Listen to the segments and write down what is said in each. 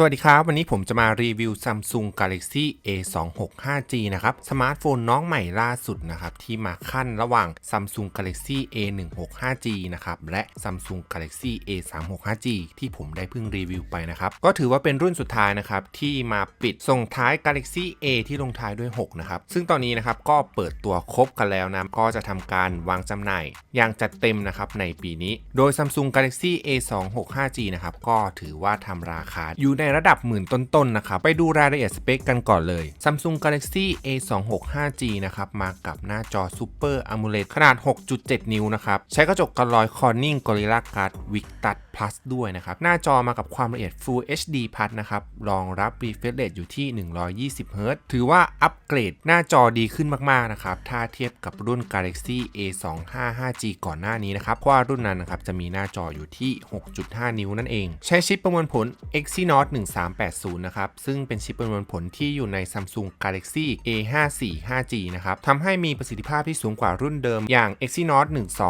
สวัสดีครับ วันนี้ผมจะมารีวิว Samsung Galaxy A26 5G นะครับ สมาร์ทโฟนน้องใหม่ล่าสุดนะครับ ที่มาขั้นระหว่าง Samsung Galaxy A16 5G นะครับ และ Samsung Galaxy A36 5G ที่ผมได้เพิ่งรีวิวไปนะครับ ก็ถือว่าเป็นรุ่นสุดท้ายนะครับ ที่มาปิดส่งท้าย Galaxy A ที่ลงท้ายด้วย 6 นะครับ ซึ่งตอนนี้นะครับก็เปิดตัวครบกันแล้วนะ ก็จะทำการวางจำหน่ายอย่างจัดเต็มนะครับในปีนี้ โดย Samsung Galaxy A26 5G นะครับก็ถือว่าทำราคาอยู่ในระดับหมื่นต้นๆนะครับไปดูรายละเอียดสเปคกันก่อนเลย Samsung Galaxy A26 5G นะครับมากับหน้าจอ Super AMOLED ขนาด 6.7 นิ้วนะครับใช้กระจกกันรอย Corning Gorilla Glass Victus Plus ด้วยนะครับหน้าจอมากับความละเอียด Full HD Plus นะครับรองรับ refresh rate อยู่ที่ 120 Hz ถือว่าอัปเกรดหน้าจอดีขึ้นมากๆนะครับถ้าเทียบกับรุ่น Galaxy A25 5G ก่อนหน้านี้นะครับเพราะว่ารุ่นนั้นนะครับจะมีหน้าจออยู่ที่ 6.5 นิ้วนั่นเอง ใช้ชิปประมวลผล Exynos 1380 นะครับ ซึ่งเป็นชิปประมวลผลที่อยู่ใน Samsung Galaxy A54 5G นะครับทำให้มีประสิทธิภาพที่สูงกว่ารุ่นเดิมอย่าง Exynos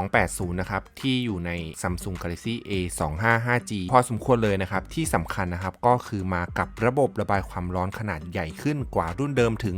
1280 นะครับ ที่อยู่ใน Samsung Galaxy A25 5G พอสมควรเลยนะครับ ที่สำคัญนะครับ ก็คือมากับระบบระบายความร้อนขนาดใหญ่ขึ้นกว่ารุ่นเดิมถึง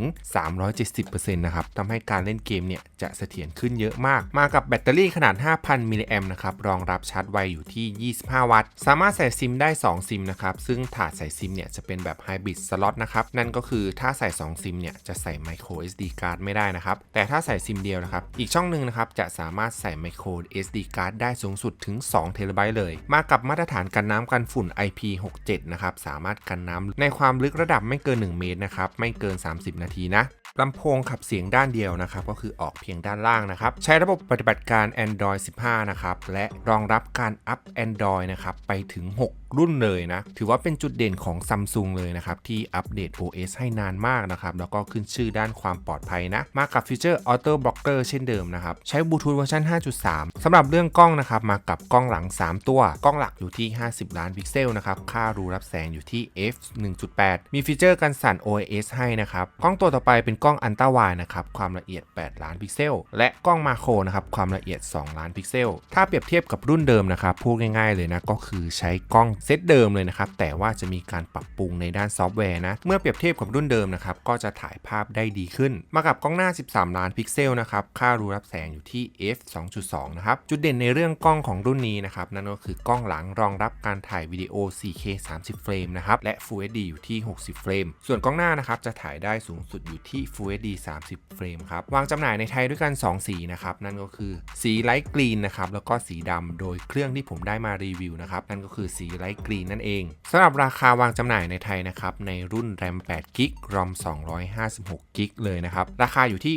370%นะครับทำให้การเล่นเกมเนี่ยจะเสถียรขึ้นเยอะมาก มากับแบตเตอรี่ขนาด 5,000 มิลลิแอมนะครับ รองรับชาร์จไวอยู่ที่ 25 วัตต์ สามารถใส่ซิมได้ 2 ซิมนะครับ ซึ่งถาดใส่ซิมเนี่ยจะเป็นแบบไฮบริดสล็อตนะครับ นั่นก็คือถ้าใส่ 2 ซิมเนี่ยจะใส่ micro SD card ไม่ได้นะครับ แต่ถ้าใส่ซิมเดียวนะครับ อีกช่องหนึ่งนะครับจะสามารถใส่ micro SD card ได้สูงสุดถึง2เทเลไบต์เลย มากับมาตรฐานกันน้ำกันฝุ่น IP67 นะครับ สามารถกันน้ำในความลึกระดับไม่เกิน 1 เมตรนะครับ ไม่เกิน 30 นาทีนะ ลำโพงขับเสียงด้านเดียวนะครับ ก็คือออกเพียงด้านล่างนะครับ ใช้ระบบปฏิบัติการ Android 15 นะครับ และรองรับการอัพ Android นะครับ ไปถึง 6 รุ่นเลยนะ ถือว่าเป็นจุดเด่นของ Samsung เลยนะครับ ที่อัปเดต OS ให้นานมากนะครับ แล้วก็ขึ้นชื่อด้านความปลอดภัยนะ มากับฟีเจอร์ Auto Blocker เช่นเดิมนะครับ ใช้บลูทูธเวอร์ชัน5.3สำหรับเรื่องกล้องนะครับ มากับกล้องหลัง 3 ตัว กล้องหลักอยู่ที่ 50 ล้านพิกเซลนะครับ ค่ารูรับแสงอยู่ที่ f 1.8 มีฟีเจอร์กันสั่น OIS ให้นะครับ กล้องตัวต่อไปเป็นกล้องอันต้าไวนะครับความละเอียด 8 ล้านพิกเซล และกล้องมาโครนะครับความละเอียด 2 ล้านพิกเซล ถ้าเปรียบเทียบกับรุ่นเดิมนะครับพูดง่ายๆเลยนะก็คือใช้กล้องเซตเดิมเลยนะครับแต่ว่าจะมีการปรับปรุงในด้านซอฟต์แวร์นะเมื่อเปรียบเทียบกับรุ่นเดิมนะครับก็จะถ่ายภาพได้ดีขึ้น มากับกล้องหน้า 13 ล้านพิกเซลนะครับค่ารูรับแสงอยู่ที่ f 2.2นะครับจุดเด่นในเรื่องกล้องของรุ่นนี้นะครับนั่นก็คือกล้องหลังรองรับการถ่ายวิดีโอ 4K 30 เฟรมนะครับและ Full HD อยู่ที่ 60 เฟรมส่วนกล้องหน้านะครับจะถ่ายได้สูงสุดอยู่ที่ Full HD 30 เฟรมครับ วางจำหน่ายในไทยด้วยกัน 2 สีนะครับ นั่นก็คือสีไลท์กรีนนะครับ แล้วก็สีดำ โดยเครื่องที่ผมได้มารีวิวนะครับ นั่นก็คือสีไลท์กรีนนั่นเองสำหรับราคาวางจำหน่ายในไทยนะครับ ในรุ่น RAM 8 g b ROM 256 g b เลยนะครับ ราคาอยู่ที่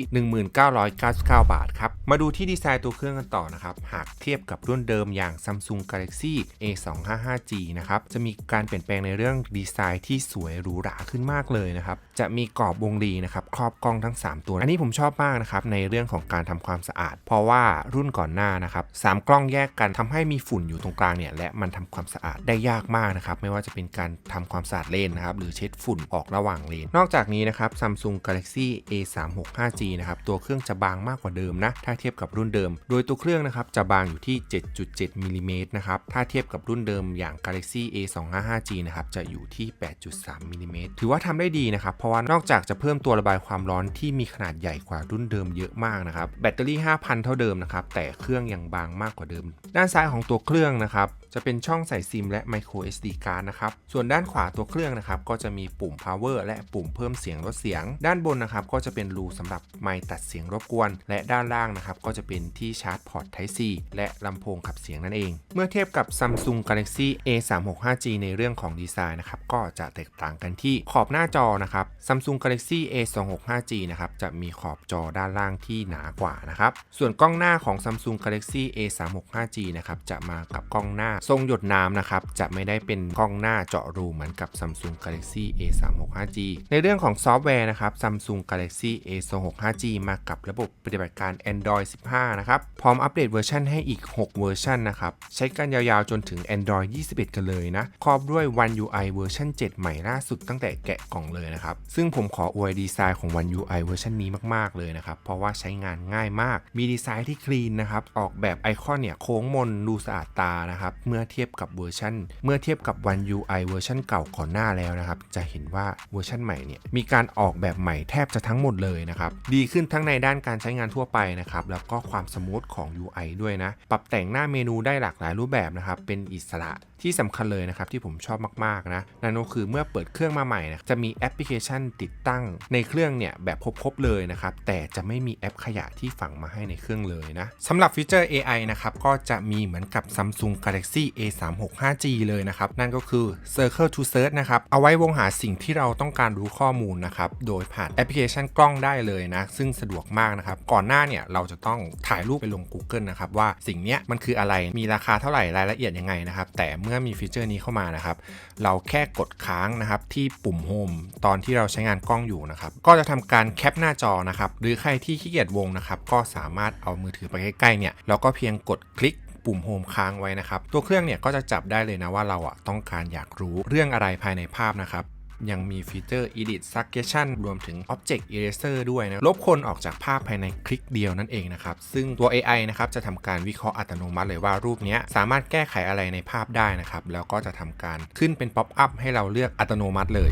1999 บาทครับ มาดูที่ดีไซน์ตัวเครื่องกันต่อนะครับ หากเทียบกับรุ่นเดิมอย่าง Samsung Galaxy A255G นะครับ จะมีการเปลี่ยนแปลงในเรื่องดีไซน์ที่สวยหรูหราขึ้นมากเลยนะครับ จะมีกรอบวงรีนะครับครอบกล้องทั้ง 3 ตัว อันนี้ผมชอบมากนะครับในเรื่องของการทำความสะอาด เพราะว่ารุ่นก่อนหน้านะครับสามกล้องแยกกันทำให้มีฝุ่นอยู่ตรงกลางเนี่ยและมันทำความสะอาดได้ยากมากนะครับไม่ว่าจะเป็นการทำความสะอาดเลนนะครับหรือเช็ดฝุ่นออกระหว่างเลน นอกจากนี้นะครับ Samsung Galaxy A36 5G นะครับตัวเครื่องจะบางมากกว่าเดิมนะถ้าเทียบกับรุ่นเดิม โดยตัวเครื่องนะครับจะบางอยู่ที่ 7.7มิลลิเมตรนะครับถ้าเทียบกับรุ่นเดิมอย่าง Galaxy A255G นะครับจะอยู่ที่ 8.3มิลลิเมตรถือว่าทำได้ดีนะครับเพราะว่านอกจากจะเพิ่มตัวระบายความความร้อนที่มีขนาดใหญ่กว่ารุ่นเดิมเยอะมากนะครับ แบตเตอรี่ 5,000 เท่าเดิมนะครับ แต่เครื่องยังบางมากกว่าเดิม ด้านซ้ายของตัวเครื่องนะครับ จะเป็นช่องใส่ซิมและ micro SD card นะครับ ส่วนด้านขวาตัวเครื่องนะครับ ก็จะมีปุ่ม power และปุ่มเพิ่มเสียงลดเสียง ด้านบนนะครับ ก็จะเป็นรูสำหรับไมค์ตัดเสียงรบกวน และด้านล่างนะครับ ก็จะเป็นที่ชาร์จพอร์ต Type C และลำโพงขับเสียงนั่นเอง เมื่อเทียบกับ Samsung Galaxy A365G ในเรื่องของดีไซน์นะครับ ก็จะแตกต่างกันที่ขอบหน้าจอนะครับ Samsung Galaxy A26 5G นะครับจะมีขอบจอด้านล่างที่หนากว่านะครับ ส่วนกล้องหน้าของ Samsung Galaxy A365G นะครับจะมากับกล้องหน้าทรงหยดน้ำนะครับจะไม่ได้เป็นกล้องหน้าเจาะรูเหมือนกับ Samsung Galaxy A365G ในเรื่องของซอฟต์แวร์นะครับ Samsung Galaxy A265G มากับระบบปฏิบัติการ Android 15 นะครับ พร้อมอัปเดตเวอร์ชันให้อีก 6 เวอร์ชันนะครับ ใช้กันยาวๆจนถึง Android 21 กันเลยนะ ครอบด้วย One UI เวอร์ชัน7 ใหม่ล่าสุดตั้งแต่แกะกล่องเลยนะครับ ซึ่งผมขออวยดีไซน์ของ One UI เวอร์ชันนี้มาก ๆ เลยนะครับ เพราะว่าใช้งานง่ายมาก มีดีไซน์ที่คลีนนะครับ ออกแบบไอคอนเนี่ยโค้งมนดูสะอาดตานะครับ เมื่อเทียบกับเวอร์ชันเมื่อเทียบกับ One UI เวอร์ชันเก่าก่อนหน้าแล้วนะครับ จะเห็นว่าเวอร์ชันใหม่เนี่ยมีการออกแบบใหม่แทบจะทั้งหมดเลยนะครับ ดีขึ้นทั้งในด้านการใช้งานทั่วไปนะครับ แล้วก็ความสมูทของ UI ด้วยนะ ปรับแต่งหน้าเมนูได้หลากหลายรูปแบบนะครับ เป็นอิสระ ที่สำคัญเลยนะครับที่ผมชอบมากๆนะนั่นก็คือเมื่อเปิดเครื่องมาใหม่นะจะมีแอปพลิเคชันติดตั้งในเครื่องเนี่ยแบบครบๆเลยนะครับแต่จะไม่มีแอปขยะที่ฝังมาให้ในเครื่องเลยนะสำหรับฟีเจอร์ AI นะครับก็จะมีเหมือนกับ Samsung Galaxy A36 5G เลยนะครับนั่นก็คือ Circle to Search นะครับเอาไว้วงหาสิ่งที่เราต้องการรู้ข้อมูลนะครับโดยผ่านแอปพลิเคชันกล้องได้เลยนะซึ่งสะดวกมากนะครับก่อนหน้าเนี่ยเราจะต้องถ่ายรูปไปลง Google นะครับว่าสิ่งเนี้ยมันคืออะไรมีราคาเท่าไหร่รายละเอียดยังไงนะครับแต่เมื่อมีฟีเจอร์นี้เข้ามานะครับ เราแค่กดค้างนะครับที่ปุ่มโฮมตอนที่เราใช้งานกล้องอยู่นะครับ ก็จะทำการแคปหน้าจอนะครับ หรือใครที่ขี้เกียจวงนะครับ ก็สามารถเอามือถือไปใกล้ๆเนี่ยแล้วก็เพียงกดคลิกปุ่มโฮมค้างไว้นะครับ ตัวเครื่องเนี่ยก็จะจับได้เลยนะว่าเราอะต้องการอยากรู้เรื่องอะไรภายในภาพนะครับ ยังมีฟีเจอร์ Edit Suggestion รวมถึง Object Eraser ด้วยนะ ลบคนออกจากภาพภายในคลิกเดียวนั่นเองนะครับ ซึ่งตัว AI นะครับจะทำการวิเคราะห์อัตโนมัติเลยว่ารูปนี้สามารถแก้ไขอะไรในภาพได้นะครับ แล้วก็จะทำการขึ้นเป็นป๊อปอัพให้เราเลือกอัตโนมัติเลย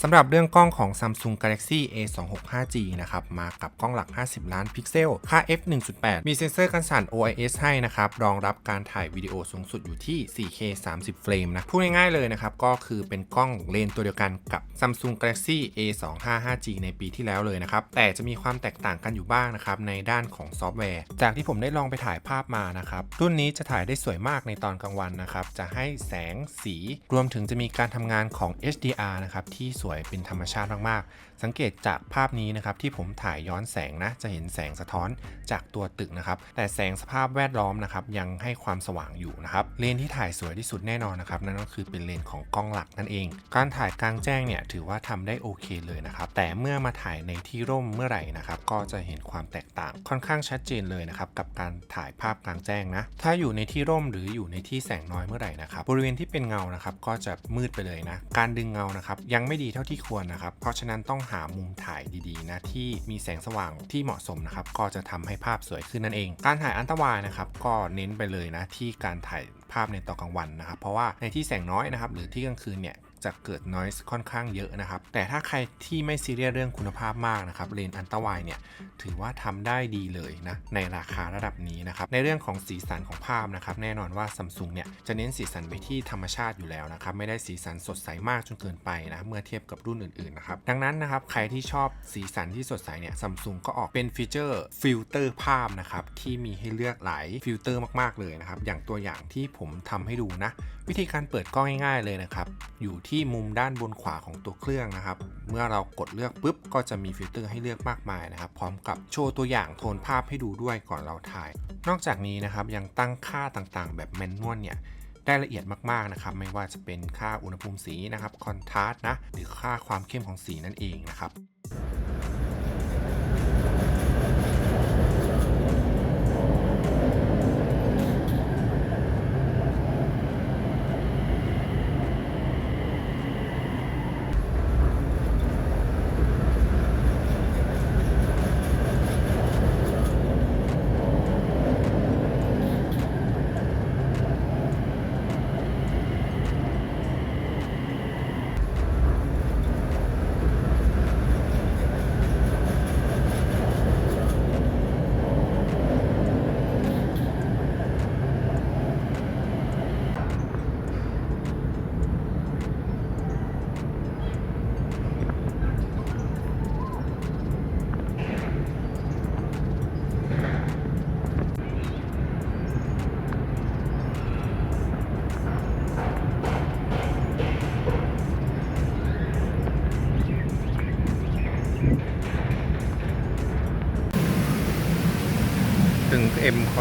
สำหรับเรื่องกล้องของ Samsung Galaxy A265G นะครับ มากับกล้องหลัก 50 ล้านพิกเซล ค่า f 1.8 มีเซ็นเซอร์กันสั่น OIS ให้นะครับ รองรับการถ่ายวิดีโอสูงสุดอยู่ที่ 4K 30 เฟรมนะ พูดง่ายๆเลยนะครับ ก็คือเป็นกล้องเลนตัวเดียวกันกับ Samsung Galaxy A255G ในปีที่แล้วเลยนะครับ แต่จะมีความแตกต่างกันอยู่บ้างนะครับ ในด้านของซอฟต์แวร์ จากที่ผมได้ลองไปถ่ายภาพมานะครับ รุ่นนี้จะถ่ายได้สวยมากในตอนกลางวันนะครับ จะให้แสงสี รวมถึงจะมีการทำงานของ HDR นะครับที่สวยเป็นธรรมชาติมาก สังเกตจากภาพนี้นะครับที่ผมถ่ายย้อนแสงนะจะเห็นแสงสะท้อนจากตัวตึกนะครับ แต่แสงสภาพแวดล้อมนะครับยังให้ความสว่างอยู่นะครับเลนที่ถ่ายสวยที่สุดแน่นอนนะครับนั่นก็คือเป็นเลนของกล้องหลักนั่นเอง การถ่ายกลางแจ้งเนี่ยถือว่าทำได้โอเคเลยนะครับแต่เมื่อมาถ่ายในที่ร่มเมื่อไหร่นะครับก็จะเห็นความแตกต่างค่อนข้างชัดเจนเลยนะครับกับการถ่ายภาพกลางแจ้งนะถ้าอยู่ในที่ร่มหรืออยู่ในที่แสงน้อยเมื่อไหร่นะครับบริเวณที่เป็นเงานะครับก็จะมืดไปเลยนะการดึงเงานะครับยังไม่ดีเท่าที่ควรนะครับเพราะฉะนั้นต้องหามุมถ่ายดีๆนะที่มีแสงสว่างที่เหมาะสมนะครับก็จะทำให้ภาพสวยขึ้นนั่นเอง การถ่ายอันตวายนะครับก็เน้นไปเลยนะที่การถ่ายภาพในตอนกลางวันนะครับเพราะว่าในที่แสงน้อยนะครับหรือที่กลางคืนเนี่ย จะเกิด noise ค่อนข้างเยอะนะครับ แต่ถ้าใครที่ไม่ซีเรียสเรื่องคุณภาพมากนะครับเลนส์อันตรายเนี่ยถือว่าทำได้ดีเลยนะในราคาระดับนี้นะครับในเรื่องของสีสันของภาพนะครับแน่นอนว่า Samsung เนี่ยจะเน้นสีสันไปที่ธรรมชาติอยู่แล้วนะครับไม่ได้สีสันสดใสมากจนเกินไปนะเมื่อเทียบกับรุ่นอื่นๆนะครับดังนั้นนะครับใครที่ชอบสีสันที่สดใสเนี่ย Samsung ก็ออกเป็นฟีเจอร์ฟิลเตอร์ภาพนะครับที่มีให้เลือกหลายฟิลเตอร์มากๆเลยนะครับอย่างตัวอย่างที่ผมทำให้ดูนะวิธีการเปิดกล้องง่ายๆเลยนะครับ อยู่ที่มุมด้านบนขวาของตัวเครื่องนะครับ เมื่อเรากดเลือกปุ๊บ ก็จะมีฟิลเตอร์ให้เลือกมากมายนะครับ พร้อมกับโชว์ตัวอย่างโทนภาพให้ดูด้วยก่อนเราถ่าย นอกจากนี้นะครับยังตั้งค่าต่างๆ แบบแมนนวลเนี่ยได้ละเอียดมากๆนะครับ ไม่ว่าจะเป็นค่าอุณหภูมิสีนะครับคอนทราสต์นะหรือค่าความเข้มของสีนั่นเองนะครับ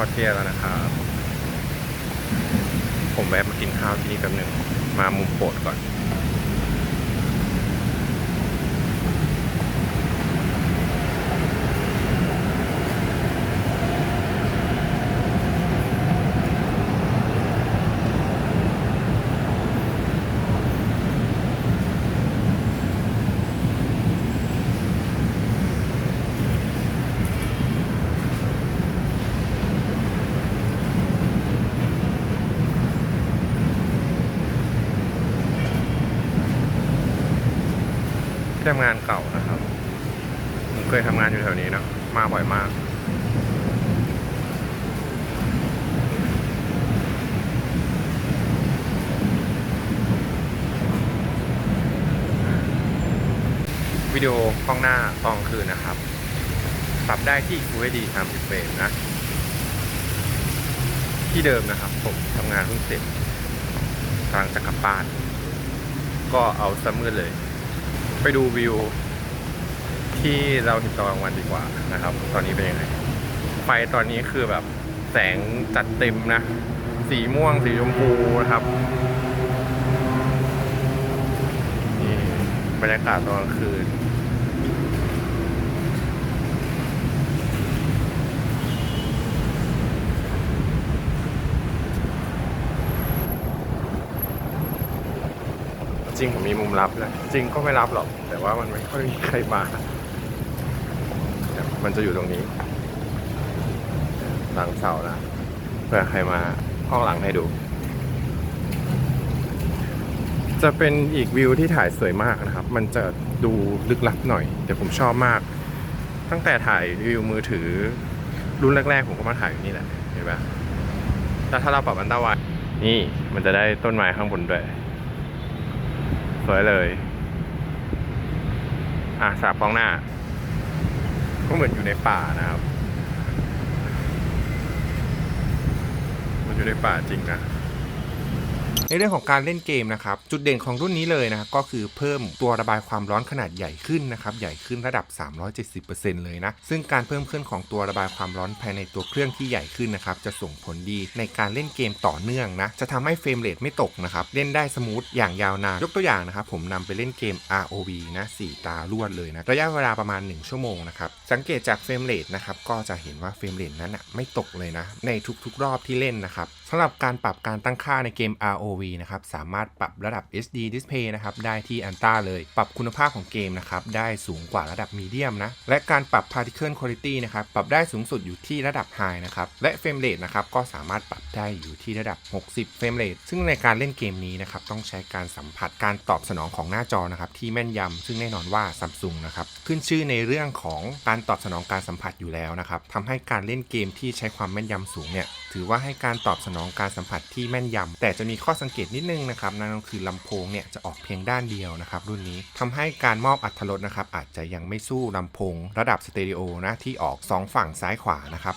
อ็มคอเที่ยแล้วนะครับ ผมแวะมากินข้าวที่นี่แป๊บหนึ่งมามุมโปรดก่อน ที่ทำงานเก่านะครับ ผมเคยทำงานอยู่แถวนี้นะมาบ่อยมาก วิดีโอกล้องหน้าตอนคืนนะครับ ปรับได้ที่ Full HD 30เฟรมนะ ที่เดิมนะครับ ผมทำงานเพิ่งเสร็จกำลังจะกลับบ้าน ก็เอาซะมืดเลย ไปดูวิว ที่เราเห็นตอนกลางวันดีกว่านะครับ ตอนนี้เป็นยังไงไฟตอนนี้คือแบบแสงจัดเต็มนะ สีม่วงสีชมพูนะครับนี่บรรยากาศตอนกลางคืน ริงผมมีมุมลับนะจริงก็ไม่รับหรอก แต่ว่ามันไม่ค่อยมีใครมา มันจะอยู่ตรงนี้ หลังเสานะเพื่อใครมาห้องหลังให้ดู จะเป็นอีกวิวที่ถ่ายสวยมากนะครับ มันจะดูลึกลับหน่อย แต่ผมชอบมาก ตั้งแต่ถ่ายวิวมือถือ รุ่นแรกๆ ผมก็มาถ่ายอยู่นี่แหละเห็นปะแล้วถ้าเราปรับอันตรายนี่มันจะได้ต้นไม้ข้างบนด้วย สวยเลย อะสาบกล้องหน้า ก็เหมือนอยู่ในป่านะครับ มันอยู่ในป่าจริงนะ ในเรื่องของการเล่นเกมนะครับ จุดเด่นของรุ่นนี้เลยนะก็คือเพิ่มตัวระบายความร้อนขนาดใหญ่ขึ้นนะครับใหญ่ขึ้นระดับ 370%เลยนะซึ่งการเพิ่มขึ้นของตัวระบายความร้อนภายในตัวเครื่องที่ใหญ่ขึ้นนะครับจะส่งผลดีในการเล่นเกมต่อเนื่องนะจะทำให้เฟรมเรทไม่ตกนะครับเล่นได้สมูทอย่างยาวนานยกตัวอย่างนะครับผมนำไปเล่นเกม ROV นะ4ตารวดเลยนะระยะเวลาประมาณ 1 ชั่วโมงนะครับ สังเกตจากเฟรมเรทนะครับก็จะเห็นว่าเฟรมเรทนั้นนะไม่ตกเลยนะ ในทุกๆรอบที่เล่นนะครับสำหรับการปรับการตั้งค่าในเกม ROV นะครับสามารถปรับระดับ HD Display นะครับได้ที่อันต้าเลยปรับคุณภาพของเกมนะครับได้สูงกว่าระดับมีเดียมนะและการปรับ Particle Quality นะครับปรับได้สูงสุดอยู่ที่ระดับ High นะครับและเฟรมเรทนะครับก็สามารถปรับได้อยู่ที่ระดับ 60 เฟรมเรทซึ่งในการเล่นเกมนี้นะครับต้องใช้การสัมผัสการตอบสนองของหน้าจอนะครับที่แม่นยำซึ่งแน่นอนว่า Samsung นะครับขึ้นชื่อในเรื่องของการตอบสนองการสัมผัสอยู่แล้วนะครับทำให้การเล่นเกมที่ใช้ความแม่นยำสูงเนี่ยถือว่าให้การตอบสนองการสัมผัสที่แม่นยำแต่จะมีข้อสังเกตนิดนึงนะครับนั่นก็คือลำโพงเนี่ยจะออกเพียงด้านเดียวนะครับรุ่นนี้ทำให้การมอบอัตรถรสนะครับอาจจะยังไม่สู้ลำโพง ระดับสเตอริโอนะที่ออก 2 ฝั่งซ้ายขวานะครับ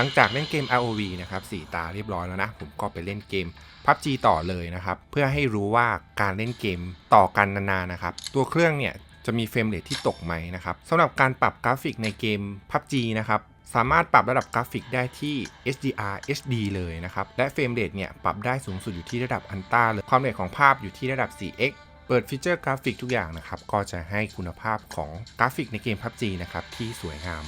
ลังจากเล่นเกม ROV นะครับ4ตาเรียบร้อยแล้วนะ ผมก็ไปเล่นเกม PUBG ต่อเลยนะครับ เพื่อให้รู้ว่าการเล่นเกมต่อกันนานๆนะครับ ตัวเครื่องเนี่ยจะมีเฟรมเรทที่ตกไหมนะครับสำหรับการปรับกราฟิกในเกม PUBG นะครับสามารถปรับระดับกราฟิกได้ที่ HDR HD เลยนะครับ และเฟรมเรทเนี่ยปรับได้สูงสุดอยู่ที่ระดับอันต้าเลย ความเร็วของภาพอยู่ที่ระดับ 4x เปิดฟีเจอร์กราฟิกทุกอย่างนะครับ ก็จะให้คุณภาพของกราฟิกในเกม PUBG นะครับที่สวยงาม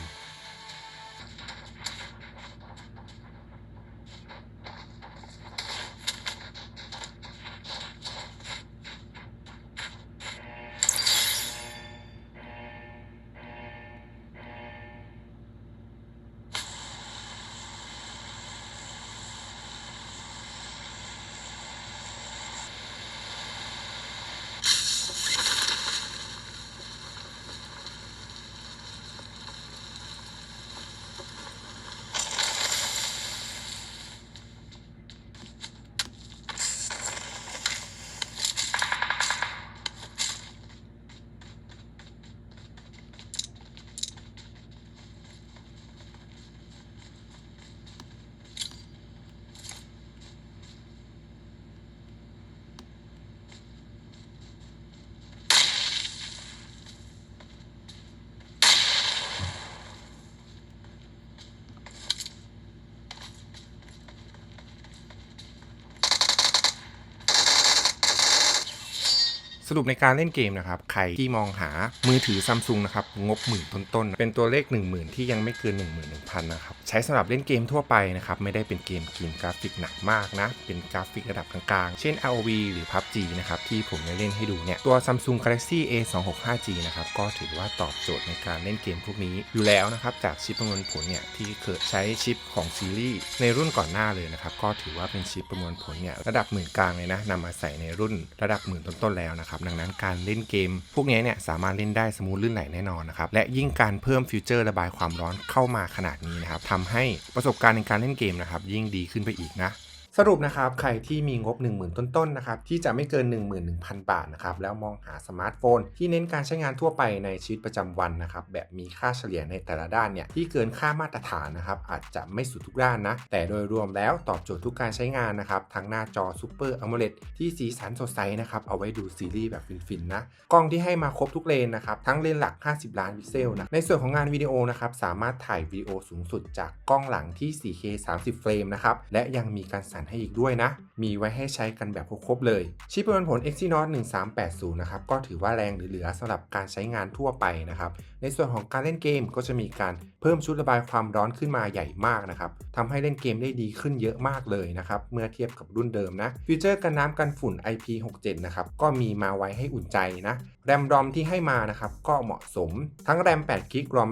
รุปในการเล่นเกมนะครับ ใครที่มองหามือถือซัมซุงนะครับ งบหมื่นต้นๆ เป็นตัวเลข 1 0,000 ที่ยังไม่เกิน 11,000 นะครับ ใช้สำหรับเล่นเกมทั่วไปนะครับ ไม่ได้เป็นเกมกินกราฟิกหนักมากนะ เป็นกราฟิกระดับกลางๆ เช่น ROV หรือ PUBG นะครับ ที่ผมได้เล่นให้ดูเนี่ย ตัว Samsung Galaxy A 2 6 5 G นะครับ ก็ถือว่าตอบโจทย์ในการเล่นเกมพวกนี้อยู่แล้วนะครับ จากชิปประมวลผลเนี่ยที่เคยใช้ชิปของซีรีส์ในรุ่นก่อนหน้าเลยนะครับก็ถือว่าเป็นชิปประมวลผลเนี่ยระดับหมื่นกลางเลยนะนำมาใส่ในรุ่นระดับหมื่นต้นๆแล้วนะครับดังนั้นการเล่นเกม พวกนี้เนี่ยสามารถเล่นได้สมูทลื่นไหลแน่นอนนะครับและยิ่งการเพิ่มฟิวเจอร์ระบายความร้อนเข้ามาขนาดนี้นะครับทำให้ประสบการณ์ในการเล่นเกมนะครับยิ่งดีขึ้นไปอีกนะ สรุปนะครับใครที่มีงบ 10,000 ต้นๆนะครับที่จะไม่เกิน 11,000 บาทนะครับแล้วมองหาสมาร์ทโฟน ที่เน้นการใช้งานทั่วไปในชีวิตประจำวันนะครับแบบมีค่าเฉลี่ยในแต่ละด้านเนี่ยที่เกินค่ามาตรฐานนะครับอาจจะไม่สุดทุกด้านนะ แต่โดยรวมแล้วตอบโจทย์ทุกการใช้งานนะครับทั้งหน้าจอ Super AMOLED ที่สีสันสดใสนะครับเอาไว้ดูซีรีส์แบบฟินๆนะกล้องที่ให้มาครบทุกเลนนะครับทั้งเลนหลัก 50 ล้านพิกเซลนะในส่วนของงานวิดีโอนะครับสามารถถ่ายวิดีโอสูงสุดจากกล้องหลังที่ 4K 30 เฟรมนะครับและยังมีการสั่นให้อีกด้วยนะ มีไว้ให้ใช้กันแบบครบๆเลย ชิปประมวลผล Exynos 1380 นะครับ ก็ถือว่าแรงเหลือๆสำหรับการใช้งานทั่วไปนะครับ ในส่วนของการเล่นเกมก็จะมีการเพิ่มชุดระบายความร้อนขึ้นมาใหญ่มากนะครับทำให้เล่นเกมได้ดีขึ้นเยอะมากเลยนะครับ เมื่อเทียบกับรุ่นเดิมนะฟีเจอร์กันน้ำกันฝุ่น IP67 นะครับ ก็มีมาไว้ให้อุ่นใจนะแรมรอมที่ให้มานะครับก็เหมาะสมทั้งแรม8กิกรอม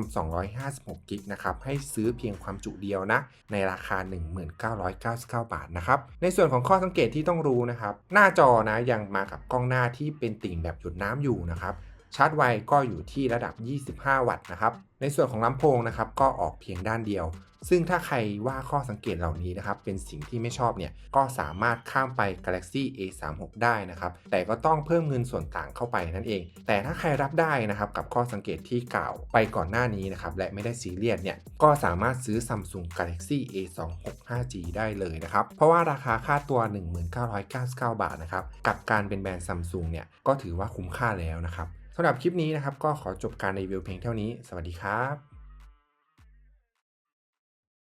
256กิกนะครับให้ซื้อเพียงความจุเดียวนะ ในราคา 1999 บาทนะครับในส่วนของข้อสังเกตที่ต้องรู้นะครับ หน้าจอนะยังมากับกล้องหน้าที่เป็นติ่งแบบหยดน้ำอยู่นะครับ ชาร์จไวก็อยู่ที่ระดับ 25 วัตต์นะครับ ในส่วนของลำโพงนะครับก็ออกเพียงด้านเดียว ซึ่งถ้าใครว่าข้อสังเกตเหล่านี้นะครับ เป็นสิ่งที่ไม่ชอบเนี่ย ก็สามารถข้ามไป Galaxy A36 ได้นะครับ แต่ก็ต้องเพิ่มเงินส่วนต่างเข้าไปนั่นเอง แต่ถ้าใครรับได้นะครับกับข้อสังเกตที่กล่าวไปก่อนหน้านี้นะครับ และไม่ได้ซีเรียสเนี่ย ก็สามารถซื้อ Samsung Galaxy A26 5G ได้เลยนะครับ เพราะว่าราคาค่าตัว 1999 บาทนะครับ กับการเป็นแบรนด์ Samsung เนี่ย ก็ถือว่าคุ้มค่าแล้วนะครับ สำหรับคลิปนี้นะครับก็ขอจบการรีวิวเพียงเท่านี้ สวัสดีครับ